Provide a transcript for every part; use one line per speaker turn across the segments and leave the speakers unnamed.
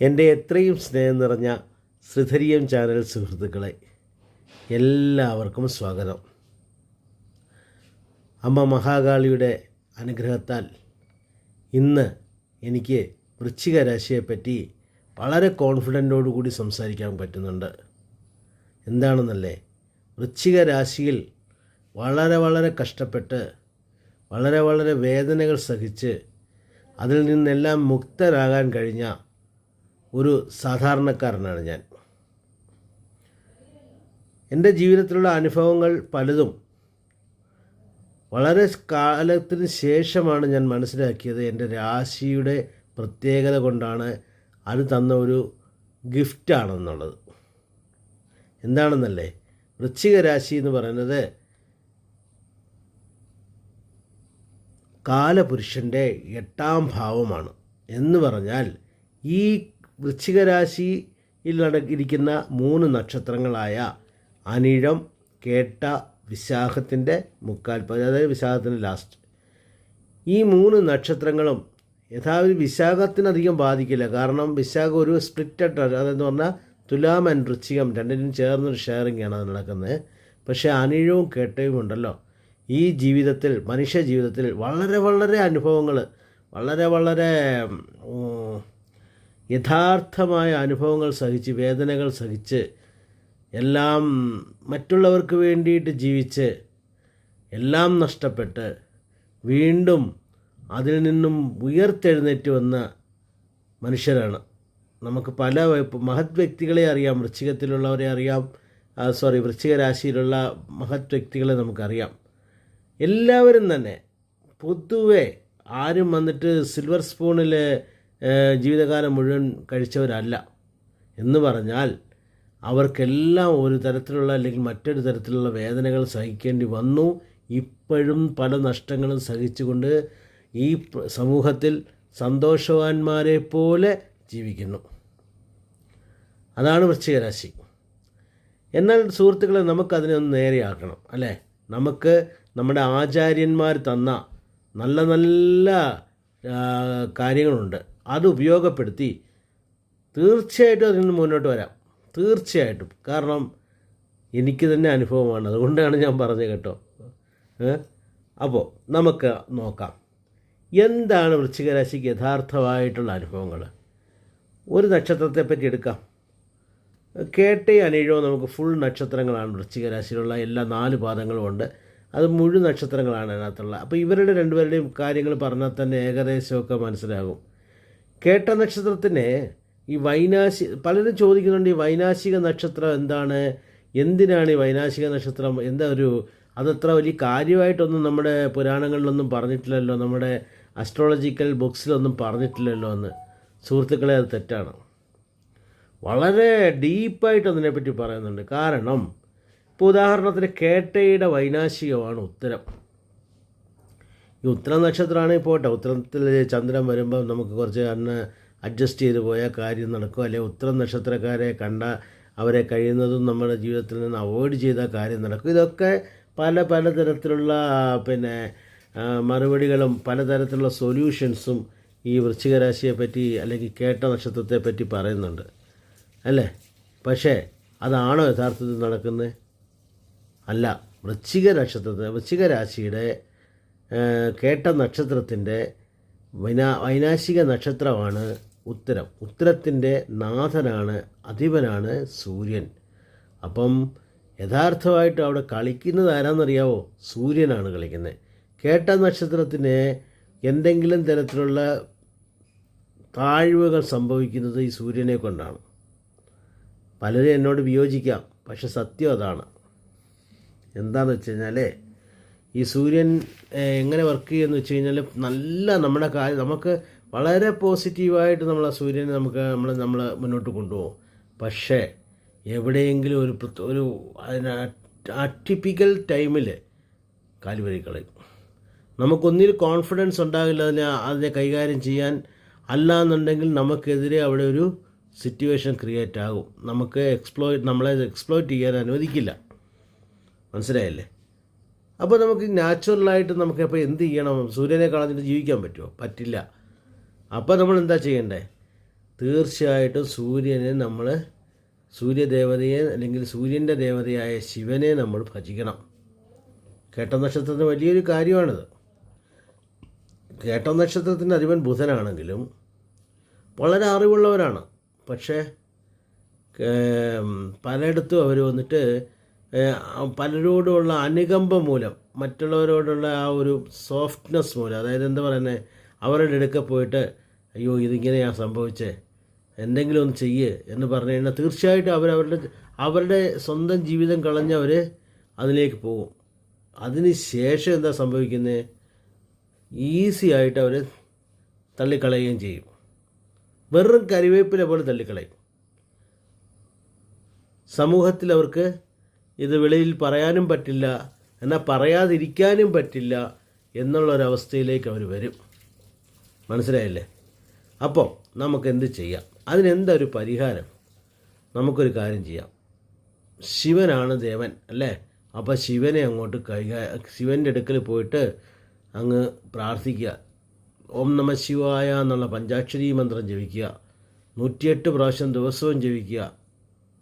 എന്റെ എത്രയും സ്നേഹം നിറഞ്ഞ ശ്രീധരിയം ചാനൽ സുഹൃത്തുക്കളെ എല്ലാവർക്കും സ്വാഗതം. അമ്മ മഹാകാളിയുടെ അനുഗ്രഹത്താൽ ഇന്ന് എനിക്ക് വൃശ്ചിക രാശിയെപ്പറ്റി വളരെ കോൺഫിഡന്റോടു കൂടി സംസാരിക്കാൻ പറ്റുന്നുണ്ട്. എന്താണെന്നല്ലേ? വൃശ്ചിക രാശിയിൽ വളരെ വളരെ കഷ്ടപ്പെട്ട് വളരെ വളരെ വേദനകൾ സഹിച്ച് അതിൽ നിന്നെല്ലാം മുക്തരാകാൻ കഴിഞ്ഞ ഒരു സാധാരണക്കാരനാണ് ഞാൻ. എന്റെ ജീവിതത്തിലുള്ള അനുഭവങ്ങൾ പലതും വളരെ കാലത്തിന് ശേഷമാണ് ഞാൻ മനസ്സിലാക്കിയത് എന്റെ രാശിയുടെ പ്രത്യേകത കൊണ്ടാണ് അത് തന്ന ഒരു ഗിഫ്റ്റാണെന്നുള്ളത്. എന്താണെന്നല്ലേ? വൃശ്ചിക രാശി എന്ന് പറയുന്നത് കാലപുരുഷന്റെ എട്ടാം ഭാവമാണ്. എന്ന് പറഞ്ഞാൽ ഈ വൃശ്ചിക രാശിയിൽ നടക്കിരിക്കുന്ന മൂന്ന് നക്ഷത്രങ്ങളായ അനിഴം കേട്ട വിശാഖത്തിന്റെ മുക്കാൽ അതായത് വിശാഖത്തിന്റെ ലാസ്റ്റ് ഈ മൂന്ന് നക്ഷത്രങ്ങളും യഥാവിധി വിശാഖത്തിനധികം ബാധിക്കില്ല. കാരണം വിശാഖം ഒരു സ്പ്ലിറ്റഡ് അതെന്ന് പറഞ്ഞാൽ തുലാം ആൻഡ് വൃശ്ചികം രണ്ടിനും ചേർന്നൊരു ഷെയറിംഗ് ആണ് അത് നടക്കുന്നത്. പക്ഷേ അനിഴവും കേട്ടയും ഉണ്ടല്ലോ. ഈ ജീവിതത്തിൽ മനുഷ്യ ജീവിതത്തിൽ വളരെ വളരെ അനുഭവങ്ങൾ വളരെ വളരെ യഥാർത്ഥമായ അനുഭവങ്ങൾ സഹിച്ച് വേദനകൾ സഹിച്ച് എല്ലാം മറ്റുള്ളവർക്ക് വേണ്ടിയിട്ട് ജീവിച്ച് എല്ലാം നഷ്ടപ്പെട്ട് വീണ്ടും അതിൽ നിന്നും ഉയർത്തെഴുന്നേറ്റ് വന്ന മനുഷ്യരാണ്. നമുക്ക് പല മഹത് വ്യക്തികളെ അറിയാം വൃശ്ചികത്തിലുള്ളവരെ അറിയാം സോറി വൃശ്ചിക രാശിയിലുള്ള മഹത് വ്യക്തികളെ നമുക്കറിയാം. എല്ലാവരും തന്നെ പൊതുവെ ആരും വന്നിട്ട് സിൽവർ സ്പൂണിൽ ജീവിതകാലം മുഴുവൻ കഴിച്ചവരല്ല എന്ന് പറഞ്ഞാൽ അവർക്കെല്ലാം ഒരു തരത്തിലുള്ള അല്ലെങ്കിൽ മറ്റൊരു തരത്തിലുള്ള വേദനകൾ സഹിക്കേണ്ടി വന്നു. ഇപ്പോഴും പല നഷ്ടങ്ങളും സഹിച്ചുകൊണ്ട് ഈ സമൂഹത്തിൽ സന്തോഷവാന്മാരെ പോലെ ജീവിക്കുന്നു. അതാണ് വൃശ്ചികരാശി. എന്നാൽ സുഹൃത്തുക്കളെ നമുക്കതിനെ ഒന്ന് നേരെയാക്കണം അല്ലേ? നമുക്ക് നമ്മുടെ ആചാര്യന്മാർ തന്ന നല്ല നല്ല കാര്യങ്ങളുണ്ട്. അത് ഉപയോഗപ്പെടുത്തി തീർച്ചയായിട്ടും അതിൽ നിന്ന് മുന്നോട്ട് വരാം. തീർച്ചയായിട്ടും. കാരണം എനിക്ക് തന്നെ അനുഭവമാണ്. അതുകൊണ്ടാണ് ഞാൻ പറഞ്ഞത് കേട്ടോ. അപ്പോൾ നമുക്ക് നോക്കാം. എന്താണ് വൃശ്ചികരാശിക്ക് യഥാർത്ഥമായിട്ടുള്ള അനുഭവങ്ങൾ? ഒരു നക്ഷത്രത്തെ പറ്റി എടുക്കാം. കേട്ടേ അനേഴോ നമുക്ക് ഫുൾ നക്ഷത്രങ്ങളാണ് വൃശ്ചികരാശിയിലുള്ള എല്ലാ നാല് പാദങ്ങളും ഉണ്ട്. അത് മുഴുവൻ നക്ഷത്രങ്ങളാണ് അതിനകത്തുള്ള. അപ്പോൾ ഇവരുടെ രണ്ടുപേരുടെയും കാര്യങ്ങൾ പറഞ്ഞാൽ തന്നെ ഏകദേശമൊക്കെ മനസ്സിലാകും. കേട്ട നക്ഷത്രത്തിന് ഈ വൈനാശി പലരും ചോദിക്കുന്നുണ്ട് ഈ വൈനാശിക നക്ഷത്രം എന്താണ്? എന്തിനാണ് ഈ വൈനാശിക നക്ഷത്രം? എന്താ ഒരു അതത്ര വലിയ കാര്യമായിട്ടൊന്നും നമ്മുടെ പുരാണങ്ങളിലൊന്നും പറഞ്ഞിട്ടില്ലല്ലോ? നമ്മുടെ അസ്ട്രോളജിക്കൽ ബുക്സിലൊന്നും പറഞ്ഞിട്ടില്ലല്ലോ എന്ന്. സുഹൃത്തുക്കളെ അത് തെറ്റാണ്. വളരെ ഡീപ്പായിട്ട് അതിനെപ്പറ്റി പറയുന്നുണ്ട്. കാരണം ഇപ്പോൾ ഉദാഹരണത്തിന് കേട്ടയുടെ വൈനാശികമാണ് ഉത്തരം. ഈ ഉത്തര നക്ഷത്രമാണെങ്കിൽ പോട്ടെ ഉത്തരത്തിൽ ചന്ദ്രൻ വരുമ്പോൾ നമുക്ക് കുറച്ച് അന്ന് അഡ്ജസ്റ്റ് ചെയ്ത് പോയാൽ കാര്യം നടക്കും. അല്ലെങ്കിൽ ഉത്തര നക്ഷത്രക്കാരെ കണ്ട അവരെ കഴിയുന്നതും നമ്മുടെ ജീവിതത്തിൽ നിന്ന് അവോയ്ഡ് ചെയ്താൽ കാര്യം നടക്കും. ഇതൊക്കെ പല പല തരത്തിലുള്ള പിന്നെ മറുപടികളും പലതരത്തിലുള്ള സൊല്യൂഷൻസും ഈ വൃശ്ചിക രാശിയെ പറ്റി അല്ലെങ്കിൽ കേട്ട നക്ഷത്രത്തെ പറ്റി പറയുന്നുണ്ട്. അല്ലേ? പക്ഷേ അതാണോ യഥാർത്ഥത്തിൽ നടക്കുന്നത്? അല്ല. വൃശ്ചിക നക്ഷത്രത്തെ വൃശ്ചിക രാശിയുടെ കേട്ട നക്ഷത്രത്തിന്റെ വൈനാ വൈനാശിക നക്ഷത്രമാണ് ഉത്തരം. ഉത്തരത്തിന്റെ നാഥനാണ് അധിപനാണ് സൂര്യൻ. അപ്പം യഥാർത്ഥമായിട്ട് അവിടെ കളിക്കുന്നത് ആരാന്നറിയാവോ? സൂര്യനാണ് കളിക്കുന്നത്. കേട്ട നക്ഷത്രത്തിന് എന്തെങ്കിലും തരത്തിലുള്ള താഴ്വുകൾ സംഭവിക്കുന്നത് ഈ സൂര്യനെ കൊണ്ടാണ്. പലരും എന്നോട് വിയോജിക്കാം പക്ഷെ സത്യം അതാണ്. എന്താണെന്ന് വെച്ച് കഴിഞ്ഞാൽ ഈ സൂര്യൻ എങ്ങനെ വർക്ക് ചെയ്യുമെന്ന് വെച്ച് കഴിഞ്ഞാൽ നല്ല നമ്മുടെ കാര്യം നമുക്ക് വളരെ പോസിറ്റീവായിട്ട് നമ്മൾ ആ സൂര്യനെ നമുക്ക് നമ്മൾ നമ്മൾ മുന്നോട്ട് കൊണ്ടുപോകും. പക്ഷേ എവിടെയെങ്കിലും ഒരു ഒരു അതിന് അറ്റിപ്പിക്കൽ ടൈമിൽ കാലുവരി കളയും. നമുക്കൊന്നിൽ കോൺഫിഡൻസ് ഉണ്ടാകില്ല അതിനെ അതിനെ കൈകാര്യം ചെയ്യാൻ അല്ല എന്നുണ്ടെങ്കിൽ നമുക്കെതിരെ അവിടെ ഒരു സിറ്റുവേഷൻ ക്രിയേറ്റ് ആകും. നമുക്ക് എക്സ്പ്ലോയിറ്റ് നമ്മളെ എക്സ്പ്ലോയിറ്റ് ചെയ്യാൻ അനുവദിക്കില്ല. മനസ്സിലായല്ലേ? അപ്പോൾ നമുക്ക് നാച്ചുറലായിട്ട് നമുക്ക് അപ്പോൾ എന്ത് ചെയ്യണം? സൂര്യനെ കളഞ്ഞിട്ട് ജീവിക്കാൻ പറ്റുമോ പറ്റില്ല. അപ്പോൾ നമ്മൾ എന്താ ചെയ്യണ്ടേ? തീർച്ചയായിട്ടും സൂര്യനെ നമ്മൾ സൂര്യദേവതയെ അല്ലെങ്കിൽ സൂര്യന്റെ ദേവതയായ ശിവനെ നമ്മൾ ഭജിക്കണം. കേട്ട നക്ഷത്രത്തിന് വലിയൊരു കാര്യമാണിത്. കേട്ട നക്ഷത്രത്തിന്റെ അധിപൻ ബുധനാണെങ്കിലും വളരെ അറിവുള്ളവരാണ്. പക്ഷേ പലയിടത്തും അവർ വന്നിട്ട് പലരോടുമുള്ള അനുകമ്പ മൂലം മറ്റുള്ളവരോടുള്ള ആ ഒരു സോഫ്റ്റ്നെസ് മൂലം അതായത് എന്താ പറയുന്നത് അവരുടെ അടുക്ക പോയിട്ട് അയ്യോ ഇതിങ്ങനെയാണ് സംഭവിച്ചേ എന്തെങ്കിലും ഒന്ന് ചെയ്യ് എന്ന് പറഞ്ഞു കഴിഞ്ഞാൽ തീർച്ചയായിട്ടും അവരവരുടെ അവരുടെ സ്വന്തം ജീവിതം കളഞ്ഞവർ അതിലേക്ക് പോകും. അതിന് ശേഷം എന്താ സംഭവിക്കുന്നത് ഈസി ആയിട്ട് അവർ തള്ളിക്കളയുകയും ചെയ്യും. വെറും കരിവേപ്പില പോലെ തള്ളിക്കളയും. സമൂഹത്തിൽ അവർക്ക് ഇത് വെളിയിൽ പറയാനും പറ്റില്ല എന്നാൽ പറയാതിരിക്കാനും പറ്റില്ല എന്നുള്ളൊരവസ്ഥയിലേക്ക് അവർ വരും. മനസ്സിലായല്ലേ? അപ്പോൾ നമുക്ക് എന്ത് ചെയ്യാം? അതിനെന്താ ഒരു പരിഹാരം? നമുക്കൊരു കാര്യം ചെയ്യാം. ശിവനാണ് ദേവൻ അല്ലേ? അപ്പോൾ ശിവനെ അങ്ങോട്ട് കൈകാ ശിവന്റെ അടുക്കൽ പോയിട്ട് അങ്ങ് പ്രാർത്ഥിക്കുക. ഓം നമ ശിവായ എന്നുള്ള പഞ്ചാക്ഷരി മന്ത്രം ജപിക്കുക. നൂറ്റിയെട്ട് പ്രാവശ്യം ദിവസവും ജപിക്കുക.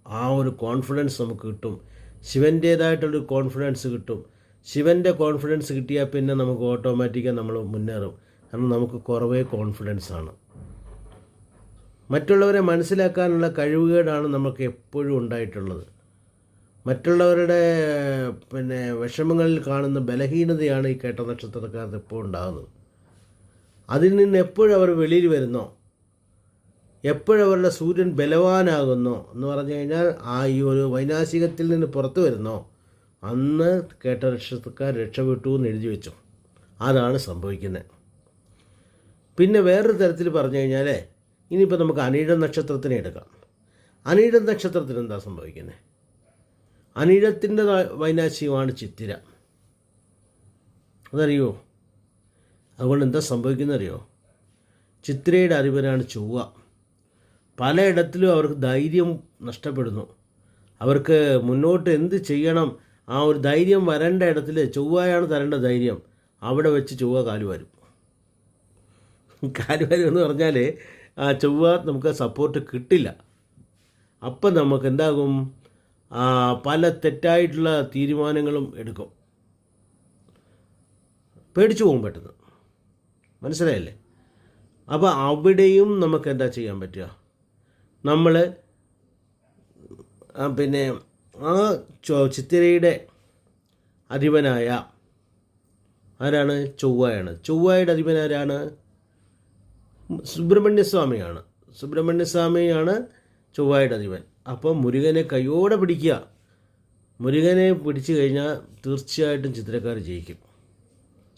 ആ ഒരു കോൺഫിഡൻസ് നമുക്ക് കിട്ടും. ശിവന്റേതായിട്ടുള്ളൊരു കോൺഫിഡൻസ് കിട്ടും. ശിവന്റെ കോൺഫിഡൻസ് കിട്ടിയാൽ പിന്നെ നമുക്ക് ഓട്ടോമാറ്റിക്കായി നമ്മൾ മുന്നേറും. കാരണം നമുക്ക് കുറവേ കോൺഫിഡൻസ് ആണ്. മറ്റുള്ളവരെ മനസ്സിലാക്കാനുള്ള കഴിവുകേടാണ് നമുക്ക് എപ്പോഴും ഉണ്ടായിട്ടുള്ളത്. മറ്റുള്ളവരുടെ പിന്നെ വിഷമങ്ങളിൽ കാണുന്ന ബലഹീനതയാണ് ഈ കേട്ട നക്ഷത്രക്കാർക്ക് എപ്പോഴും ഉണ്ടാകുന്നത്. അതിൽ നിന്ന് എപ്പോഴും അവർ വെളിയിൽ വരുന്നോ? എപ്പോഴവരുടെ സൂര്യൻ ബലവാനാകുന്നോ എന്ന് പറഞ്ഞു കഴിഞ്ഞാൽ ആ ഈ ഒരു വൈനാശികത്തിൽ നിന്ന് പുറത്തു വരുന്നോ. അന്ന് കേട്ട രക്ഷക്കാർ രക്ഷപ്പെട്ടു എന്ന് എഴുതി വെച്ചു. അതാണ് സംഭവിക്കുന്നത്. പിന്നെ വേറൊരു തരത്തിൽ പറഞ്ഞു കഴിഞ്ഞാൽ ഇനിയിപ്പോൾ നമുക്ക് അനീഴ നക്ഷത്രത്തിനെ എടുക്കാം. അനീഴ നക്ഷത്രത്തിന് എന്താ സംഭവിക്കുന്നത്? അനീഴത്തിന്റെ വൈനാശികമാണ് ചിത്തിര. അതറിയോ? അതുകൊണ്ട് എന്താ സംഭവിക്കുന്നറിയോ ചിത്രയുടെ അറിവനാണ് ചൊവ്വ. പലയിടത്തിലും അവർക്ക് ധൈര്യം നഷ്ടപ്പെടുന്നു. അവർക്ക് മുന്നോട്ട് എന്ത് ചെയ്യണം? ആ ഒരു ധൈര്യം വരേണ്ട ഇടത്തിൽ ചൊവ്വയാണ് തരേണ്ട ധൈര്യം. അവിടെ വെച്ച് ചൊവ്വ കാലുവാരും കാലുവാരും എന്ന് പറഞ്ഞാൽ ആ ചൊവ്വ നമുക്ക് സപ്പോർട്ട് കിട്ടില്ല. അപ്പം നമുക്ക് എന്താകും? പല തെറ്റായിട്ടുള്ള തീരുമാനങ്ങളും എടുക്കും. പേടിച്ചു പോകും പെട്ടെന്ന്. മനസ്സിലായല്ലേ? അപ്പോൾ അവിടെയും നമുക്ക് എന്താ ചെയ്യാൻ പറ്റുക? നമ്മൾ പിന്നെ ആ ചിത്തിരയുടെ അധിപനായ ആരാണ്? ചൊവ്വായാണ്. ചൊവ്വായുടെ അധിപൻ ആരാണ്? സുബ്രഹ്മണ്യസ്വാമിയാണ്. സുബ്രഹ്മണ്യസ്വാമിയാണ് ചൊവ്വായുടെ അധിപൻ. അപ്പോൾ മുരുകനെ കൈയോടെ പിടിക്കുക. മുരുകനെ പിടിച്ചു കഴിഞ്ഞാൽ തീർച്ചയായിട്ടും ചിത്രക്കാർ ജയിക്കും.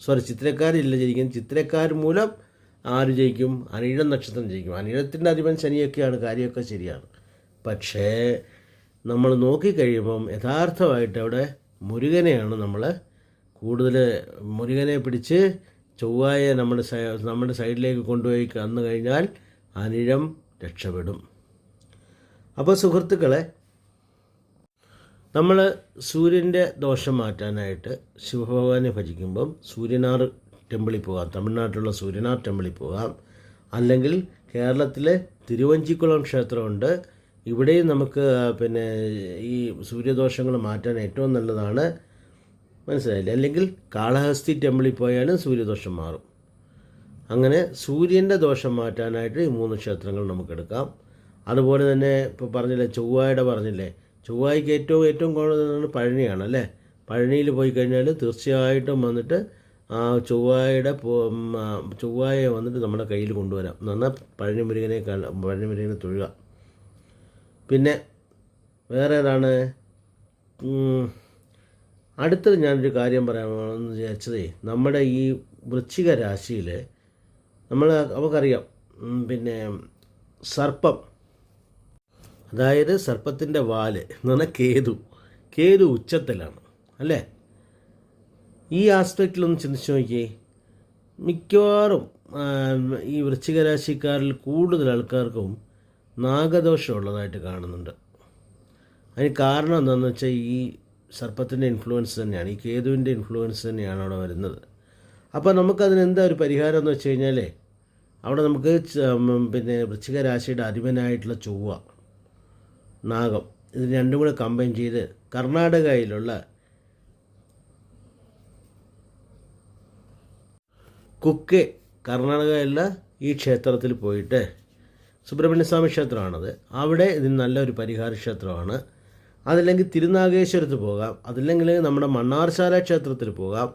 സോറി ചിത്രക്കാരില്ല ജയിക്കും. ചിത്രക്കാർ മൂലം ആര് ജയിക്കും? അനിഴം നക്ഷത്രം ജയിക്കും. അനിഴത്തിന്റെ അധിപൻ ശനിയൊക്കെയാണ്. കാര്യമൊക്കെ ശരിയാണ്. പക്ഷേ നമ്മൾ നോക്കിക്കഴിയുമ്പം യഥാർത്ഥമായിട്ട് അവിടെ മുരുകനെയാണ് നമ്മൾ കൂടുതൽ മുരുകനെ പിടിച്ച് ചൊവ്വായെ നമ്മുടെ നമ്മുടെ സൈഡിലേക്ക് കൊണ്ടുപോയി വന്നു കഴിഞ്ഞാൽ അനിഴം രക്ഷപ്പെടും. അപ്പോൾ സുഹൃത്തുക്കളെ നമ്മൾ സൂര്യന്റെ ദോഷം മാറ്റാനായിട്ട് ശിവഭഗവാനെ ഭജിക്കുമ്പം സൂര്യനാർ ടെമ്പിളിൽ പോകാം. തമിഴ്നാട്ടിലുള്ള സൂര്യനാർ ടെമ്പിളിൽ പോകാം. അല്ലെങ്കിൽ കേരളത്തിലെ തിരുവഞ്ചിക്കുളം ക്ഷേത്രമുണ്ട്. ഇവിടെയും നമുക്ക് പിന്നെ ഈ സൂര്യദോഷങ്ങൾ മാറ്റാൻ ഏറ്റവും നല്ലതാണ്. മനസ്സിലായില്ലേ? അല്ലെങ്കിൽ കാളഹസ്തി ടെമ്പിളിൽ പോയാലും സൂര്യദോഷം മാറും. അങ്ങനെ സൂര്യന്റെ ദോഷം മാറ്റാനായിട്ട് ഈ മൂന്ന് ക്ഷേത്രങ്ങൾ നമുക്കെടുക്കാം അതുപോലെ തന്നെ ഇപ്പോൾ പറഞ്ഞില്ലേ ചൊവ്വായുടെ പറഞ്ഞില്ലേ? ചൊവ്വായ്ക്ക് ഏറ്റവും ഏറ്റവും കൂടുതലാണ് പഴനിയാണ് അല്ലേ? പഴനിയിൽ പോയി കഴിഞ്ഞാൽ തീർച്ചയായിട്ടും വന്നിട്ട് ആ ചൊവ്വായുടെ ചൊവ്വായെ വന്നിട്ട് നമ്മുടെ കയ്യിൽ കൊണ്ടുവരാം. എന്ന് പറഞ്ഞാൽ പഴനി മുരുകനെ കാണ- പഴനി മുരുകനെ തൊഴുക. പിന്നെ വേറെ ഏതാണ്? അടുത്തത് ഞാനൊരു കാര്യം പറയാമെന്ന് വിചാരിച്ചതേ നമ്മുടെ ഈ വൃശ്ചിക രാശിയിൽ നമ്മൾ അവക്കറിയാം പിന്നെ സർപ്പം അതായത് സർപ്പത്തിന്റെ വാൽ എന്ന് പറഞ്ഞാൽ കേതു കേതു ഉച്ചത്തിലാണ് അല്ലേ? ഈ ആസ്പെക്റ്റിലൊന്ന് ചിന്തിച്ച് നോക്കിയേ. മിക്കവാറും ഈ വൃശ്ചികരാശിക്കാരിൽ കൂടുതൽ ആൾക്കാർക്കും നാഗദോഷം ഉള്ളതായിട്ട് കാണുന്നുണ്ട്. അതിന് കാരണം എന്താണെന്ന് വെച്ചാൽ ഈ സർപ്പത്തിന്റെ ഇൻഫ്ലുവൻസ് തന്നെയാണ്. ഈ കേതുവിന്റെ ഇൻഫ്ലുവൻസ് തന്നെയാണ് അവിടെ വരുന്നത്. അപ്പോൾ നമുക്കതിന് എന്താ ഒരു പരിഹാരം എന്ന് വെച്ച് കഴിഞ്ഞാൽ അവിടെ നമുക്ക് പിന്നെ വൃശ്ചിക രാശിയുടെ അധിപനായിട്ടുള്ള ചൊവ്വ നാഗം ഇത് രണ്ടും കൂടെ കമ്പൈൻ ചെയ്ത് കർണാടകയിലുള്ള കുക്കെ കർണാടകയിലുള്ള ഈ ക്ഷേത്രത്തിൽ പോയിട്ട് സുബ്രഹ്മണ്യസ്വാമി ക്ഷേത്രമാണത്. അവിടെ ഇതിന് നല്ലൊരു പരിഹാര ക്ഷേത്രമാണ്. അതല്ലെങ്കിൽ തിരുനാഗേശ്വരത്ത് പോകാം. അതല്ലെങ്കിൽ നമ്മുടെ മണ്ണാർശാല ക്ഷേത്രത്തിൽ പോകാം.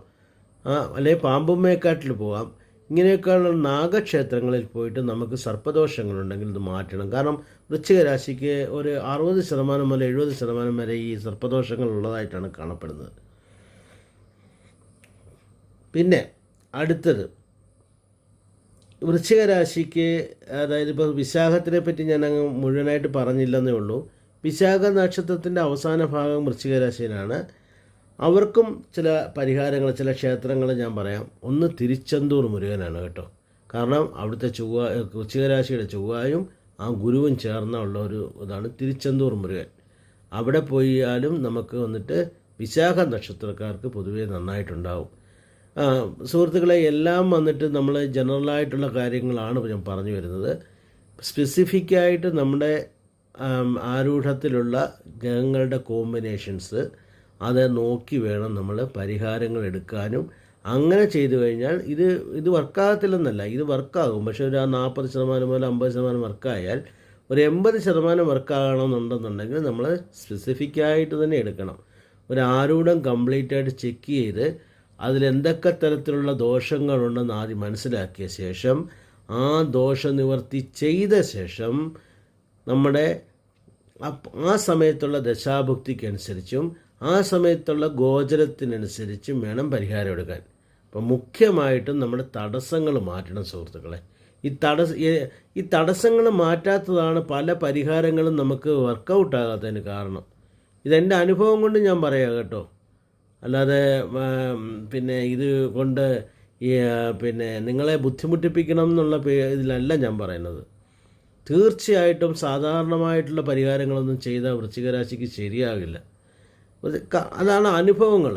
അല്ലെങ്കിൽ പാമ്പുമ്മേക്കാട്ടിൽ പോകാം. ഇങ്ങനെയൊക്കെയുള്ള നാഗക്ഷേത്രങ്ങളിൽ പോയിട്ട് നമുക്ക് സർപ്പദോഷങ്ങളുണ്ടെങ്കിൽ ഇത് മാറ്റണം. കാരണം വൃശ്ചിക രാശിക്ക് ഒരു അറുപത് ശതമാനം മുതൽ എഴുപത് ശതമാനം വരെ ഈ സർപ്പദോഷങ്ങൾ ഉള്ളതായിട്ടാണ് കാണപ്പെടുന്നത്. പിന്നെ അടുത്തത്. വൃശ്ചികരാശിക്ക് അതായത് ഇപ്പോൾ വിശാഖത്തിനെ പറ്റി ഞാൻ അങ്ങ് മുഴുവനായിട്ട് പറഞ്ഞില്ലെന്നേ ഉള്ളൂ. വിശാഖ നക്ഷത്രത്തിന്റെ അവസാന ഭാഗം വൃശ്ചികരാശിയിലാണ്. അവർക്കും ചില പരിഹാരങ്ങൾ ചില ക്ഷേത്രങ്ങൾ ഞാൻ പറയാം. ഒന്ന് തിരിച്ചന്തൂർ മുരുകനാണ് കേട്ടോ. കാരണം അവിടുത്തെ ചൊവ്വ വൃശ്ചികരാശിയുടെ ചൊവ്വായും ആ ഗുരുവും ചേർന്ന ഉള്ള ഒരു ഇതാണ് തിരിച്ചന്തൂർ മുരുകൻ. അവിടെ പോയാലും നമുക്ക് വന്നിട്ട് വിശാഖ നക്ഷത്രക്കാർക്ക് പൊതുവേ നന്നായിട്ടുണ്ടാവും. സുഹൃത്തുക്കളെ എല്ലാം വന്നിട്ട് നമ്മൾ ജനറലായിട്ടുള്ള കാര്യങ്ങളാണ് ഞാൻ പറഞ്ഞു വരുന്നത്. സ്പെസിഫിക്കായിട്ട് നമ്മുടെ ആരൂഢത്തിലുള്ള ഗ്രഹങ്ങളുടെ കോമ്പിനേഷൻസ് അത് നോക്കി വേണം നമ്മൾ പരിഹാരങ്ങൾ എടുക്കാനും. അങ്ങനെ ചെയ്തു കഴിഞ്ഞാൽ ഇത് ഇത് വർക്കാകത്തില്ലെന്നല്ല ഇത് വർക്കാകും. പക്ഷേ ഒരു ആ നാൽപ്പത് ശതമാനം മുതൽ അമ്പത് ശതമാനം വർക്കായാൽ ഒരു എൺപത് ശതമാനം വർക്കാകണമെന്നുണ്ടെന്നുണ്ടെങ്കിൽ നമ്മൾ സ്പെസിഫിക്കായിട്ട് തന്നെ എടുക്കണം. ഒരു ആരൂഢം കംപ്ലീറ്റ് ആയിട്ട് ചെക്ക് ചെയ്ത് അതിലെന്തൊക്കെ തരത്തിലുള്ള ദോഷങ്ങളുണ്ടെന്ന് ആദ്യം മനസ്സിലാക്കിയ ശേഷം ആ ദോഷനിവർത്തി ചെയ്ത ശേഷം നമ്മുടെ ആ സമയത്തുള്ള ദശാഭുക്തിക്കനുസരിച്ചും ആ സമയത്തുള്ള ഗോചരത്തിനനുസരിച്ചും വേണം പരിഹാരം എടുക്കാൻ. അപ്പം മുഖ്യമായിട്ടും നമ്മുടെ തടസ്സങ്ങൾ മാറ്റണം സുഹൃത്തുക്കളെ. ഈ തടസ്സ ഈ- തടസ്സങ്ങൾ മാറ്റാത്തതാണ് പല പരിഹാരങ്ങളും നമുക്ക് വർക്കൗട്ടാകാത്തതിന് കാരണം. ഇതെന്റെ അനുഭവം കൊണ്ട് ഞാൻ പറയാം കേട്ടോ. അല്ലാതെ പിന്നെ ഇത് കൊണ്ട് പിന്നെ നിങ്ങളെ ബുദ്ധിമുട്ടിപ്പിക്കണം എന്നുള്ള ഇതിലല്ല ഞാൻ പറയുന്നത്. തീർച്ചയായിട്ടും സാധാരണമായിട്ടുള്ള പരിഹാരങ്ങളൊന്നും ചെയ്ത വൃശ്ചികരാശിക്ക് ശരിയാകില്ല. അതാണ് അനുഭവങ്ങൾ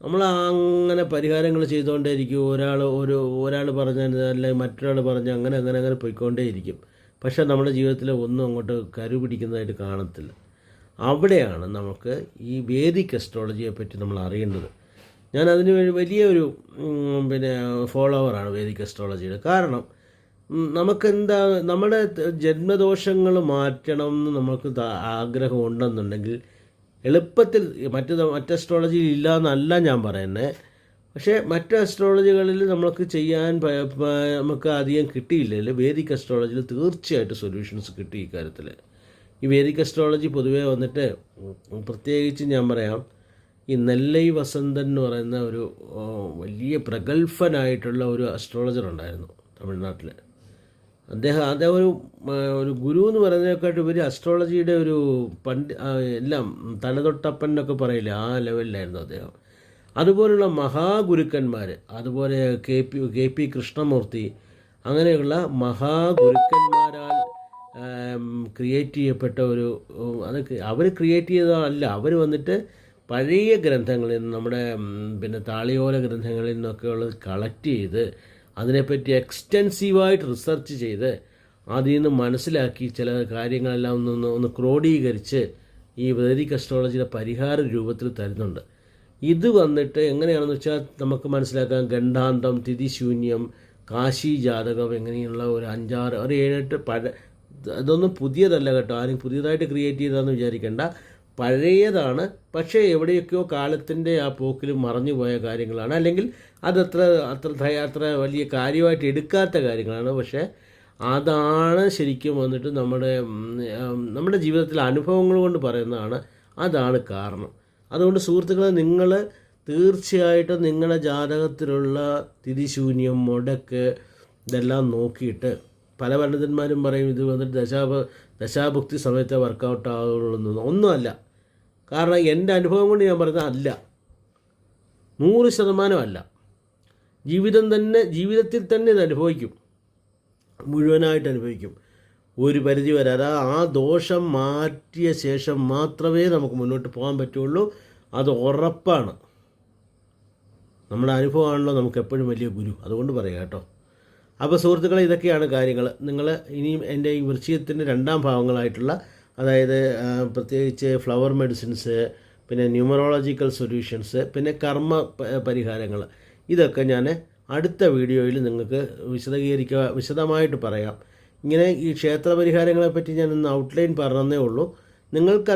നമ്മൾ അങ്ങനെ പരിഹാരങ്ങൾ ചെയ്തുകൊണ്ടേയിരിക്കും ഒരാൾ ഒരു ഒരാൾ പറഞ്ഞ അല്ലെങ്കിൽ മറ്റൊരാൾ പറഞ്ഞ് അങ്ങനെ അങ്ങനെ അങ്ങനെ പോയിക്കൊണ്ടേയിരിക്കും. പക്ഷേ നമ്മുടെ ജീവിതത്തിൽ ഒന്നും അങ്ങോട്ട് കരു പിടിക്കുന്നതായിട്ട് കാണത്തില്ല. അവിടെയാണ് നമുക്ക് ഈ വേദിക് അസ്ട്രോളജിയെ പറ്റി നമ്മൾ അറിയേണ്ടത്. ഞാൻ അതിന് വലിയ ഉം, പിന്നെ ഫോളോവറാണ് വേദിക് അസ്ട്രോളജിയുടെ കാരണം നമുക്ക് നമുക്കെന്താ നമ്മുടെ ജന്മദോഷങ്ങൾ മാറ്റണം എന്ന് നമുക്ക് ആഗ്രഹം ഉണ്ടെന്നുണ്ടെങ്കിൽ എളുപ്പത്തിൽ മറ്റ് മറ്റ് അസ്ട്രോളജിയിൽ ഇല്ല എന്നല്ല ഞാൻ പറയുന്നത് പക്ഷേ മറ്റ് അസ്ട്രോളജികളിൽ നമുക്ക് ചെയ്യാൻ നമുക്ക് അധികം കിട്ടിയില്ലെങ്കിൽ വേദിക് അസ്ട്രോളജിയിൽ തീർച്ചയായിട്ടും സൊല്യൂഷൻസ് കിട്ടി ഇക്കാര്യത്തിൽ ഈ വേദിക് അസ്ട്രോളജി പൊതുവേ വന്നിട്ട് പ്രത്യേകിച്ച് ഞാൻ പറയാം ഈ നെല്ലൈ വസന്തൻ എന്ന് പറയുന്ന ഒരു വലിയ പ്രഗത്ഭനായിട്ടുള്ള ഒരു അസ്ട്രോളജർ ഉണ്ടായിരുന്നു തമിഴ്നാട്ടിൽ അദ്ദേഹം അദ്ദേഹം ഒരു ഒരു ഗുരു എന്ന് പറയുന്നതിനെക്കാട്ടും ഇവർ അസ്ട്രോളജിയുടെ ഒരു പണ്ട് എല്ലാം തലതൊട്ടപ്പൻ എന്നൊക്കെ പറയില്ലേ ആ ലെവലിലായിരുന്നു അദ്ദേഹം. അതുപോലുള്ള മഹാഗുരുക്കന്മാർ അതുപോലെ K P K P Krishnamurthy അങ്ങനെയുള്ള മഹാഗുരുക്കന്മാരാൽ ക്രിയേറ്റ് ചെയ്യപ്പെട്ട ഒരു അത് അവർ ക്രിയേറ്റ് ചെയ്തതല്ല അവർ വന്നിട്ട് പഴയ ഗ്രന്ഥങ്ങളിൽ നിന്ന് നമ്മുടെ പിന്നെ താളിയോല ഗ്രന്ഥങ്ങളിൽ നിന്നൊക്കെ ഉള്ളത് കളക്ട് ചെയ്ത് അതിനെപ്പറ്റി എക്സ്റ്റെൻസീവായിട്ട് റിസർച്ച് ചെയ്ത് അതിൽ നിന്ന് മനസ്സിലാക്കി ചില കാര്യങ്ങളെല്ലാം ഒന്ന് ഒന്ന് ക്രോഡീകരിച്ച് ഈ വേദിക് അസ്ട്രോളജിയുടെ പരിഹാര രൂപത്തിൽ തരുന്നുണ്ട്. ഇത് വന്നിട്ട് എങ്ങനെയാണെന്ന് വെച്ചാൽ നമുക്ക് മനസ്സിലാക്കാം ഗണ്ഡാന്തം തിഥിശൂന്യം കാശി ജാതകം എങ്ങനെയുള്ള ഒരു അഞ്ചാറ് ഒരു ഏഴെട്ട് പഴ അതൊന്നും പുതിയതല്ല കേട്ടോ. ആരും പുതിയതായിട്ട് ക്രിയേറ്റ് ചെയ്തതെന്ന് വിചാരിക്കേണ്ട. പഴയതാണ്. പക്ഷേ എവിടെയൊക്കെയോ കാലത്തിന്റെ ആ പോക്കിൽ മറഞ്ഞു പോയ കാര്യങ്ങളാണ്. അല്ലെങ്കിൽ അതത്ര അത്ര അത്ര വലിയ കാര്യമായിട്ട് എടുക്കാത്ത കാര്യങ്ങളാണ്. പക്ഷേ അതാണ് ശരിക്കും വന്നിട്ട് നമ്മുടെ നമ്മുടെ ജീവിതത്തിലെ അനുഭവങ്ങൾ കൊണ്ട് പറയുന്നതാണ് അതാണ് കാരണം. അതുകൊണ്ട് സുഹൃത്തുക്കളെ നിങ്ങൾ തീർച്ചയായിട്ടും നിങ്ങളുടെ ജാതകത്തിലുള്ള തിരിശൂന്യം മുടക്ക് ഇതെല്ലാം നോക്കിയിട്ട് പല പണ്ഡിതന്മാരും പറയും ഇത് വന്നിട്ട് ദശാഭ ദശാഭുക്തി സമയത്തെ വർക്കൗട്ട് ഒന്നുമല്ല. കാരണം എന്റെ അനുഭവം കൊണ്ട് ഞാൻ പറയുന്നത് അല്ല. നൂറ് ശതമാനമല്ല. ജീവിതം തന്നെ ജീവിതത്തിൽ തന്നെ ഇത് അനുഭവിക്കും. മുഴുവനായിട്ട് അനുഭവിക്കും. ഒരു പരിധി വരെ. അതാ ആ ദോഷം മാറ്റിയ ശേഷം മാത്രമേ നമുക്ക് മുന്നോട്ട് പോകാൻ പറ്റുള്ളൂ. അത് ഉറപ്പാണ്. നമ്മുടെ അനുഭവമാണല്ലോ നമുക്ക് എപ്പോഴും വലിയ ഗുരു. അതുകൊണ്ട് പറയാം കേട്ടോ. അപ്പോൾ സുഹൃത്തുക്കളെ ഇതൊക്കെയാണ് കാര്യങ്ങൾ നിങ്ങൾ ഇനിയും എന്റെ ഈ വൃശ്ചികത്തിന്റെ രണ്ടാം ഭാഗങ്ങളായിട്ടുള്ള അതായത് പ്രത്യേകിച്ച് ഫ്ലവർ മെഡിസിൻസ് പിന്നെ ന്യൂമറോളജിക്കൽ സൊല്യൂഷൻസ് പിന്നെ കർമ്മ പരിഹാരങ്ങൾ ഇതൊക്കെ ഞാൻ അടുത്ത വീഡിയോയിൽ നിങ്ങൾക്ക് വിശദീകരിക്കുക വിശദമായിട്ട് പറയാം. ഇങ്ങനെ ഈ ക്ഷേത്ര പരിഹാരങ്ങളെപ്പറ്റി ഞാൻ ഔട്ട്ലൈൻ പറഞ്ഞതേ ഉള്ളൂ. നിങ്ങൾക്ക്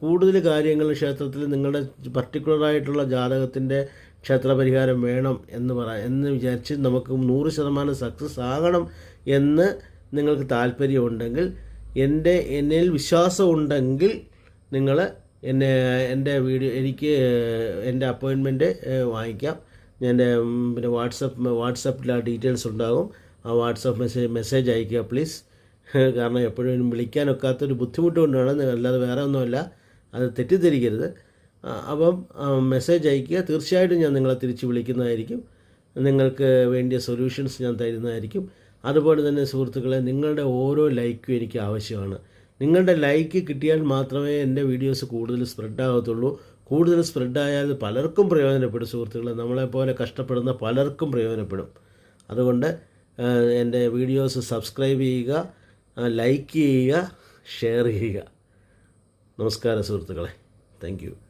കൂടുതൽ കാര്യങ്ങൾ ക്ഷേത്രത്തിൽ നിങ്ങളുടെ പർട്ടിക്കുലറായിട്ടുള്ള ജാതകത്തിന്റെ ക്ഷേത്രപരിഹാരം വേണം എന്ന് പറ എന്ന് വിചാരിച്ച് നമുക്ക് നൂറ് ശതമാനം സക്സസ് ആകണം എന്ന് നിങ്ങൾക്ക് താല്പര്യമുണ്ടെങ്കിൽ എന്റെ എന്നിൽ വിശ്വാസമുണ്ടെങ്കിൽ നിങ്ങൾ എന്നെ എന്റെ വീഡിയോ എനിക്ക് എന്റെ അപ്പോയിൻമെന്റ് വാങ്ങിക്കാം. എന്റെ പിന്നെ വാട്സപ്പ് വാട്സപ്പിൽ ആ ഡീറ്റെയിൽസ് ഉണ്ടാകും. ആ വാട്സപ്പ് മെസ്സേജ് മെസ്സേജ് അയയ്ക്കുക പ്ലീസ് കാരണം എപ്പോഴും വിളിക്കാനൊക്കാത്തൊരു ബുദ്ധിമുട്ട് കൊണ്ടാണ് അല്ലാതെ വേറെ ഒന്നുമല്ല. അത് തെറ്റിദ്ധരിക്കരുത്. അപ്പം മെസ്സേജ് അയയ്ക്കുക. തീർച്ചയായിട്ടും ഞാൻ നിങ്ങളെ തിരിച്ച് വിളിക്കുന്നതായിരിക്കും. നിങ്ങൾക്ക് വേണ്ടിയ സൊല്യൂഷൻസ് ഞാൻ തരുന്നതായിരിക്കും. അതുപോലെ തന്നെ സുഹൃത്തുക്കളെ നിങ്ങളുടെ ഓരോ ലൈക്കും എനിക്ക് ആവശ്യമാണ്. നിങ്ങളുടെ ലൈക്ക് കിട്ടിയാൽ മാത്രമേ എന്റെ വീഡിയോസ് കൂടുതൽ സ്പ്രെഡ് ആകത്തുള്ളൂ. കൂടുതൽ സ്പ്രെഡായാൽ പലർക്കും പ്രയോജനപ്പെടും സുഹൃത്തുക്കളെ. നമ്മളെപ്പോലെ കഷ്ടപ്പെടുന്ന പലർക്കും പ്രയോജനപ്പെടും. അതുകൊണ്ട് എന്റെ വീഡിയോസ് സബ്സ്ക്രൈബ് ചെയ്യുക. ലൈക്ക് ചെയ്യുക ഷെയർ ചെയ്യുക. നമസ്കാരം സുഹൃത്തുക്കളെ. താങ്ക്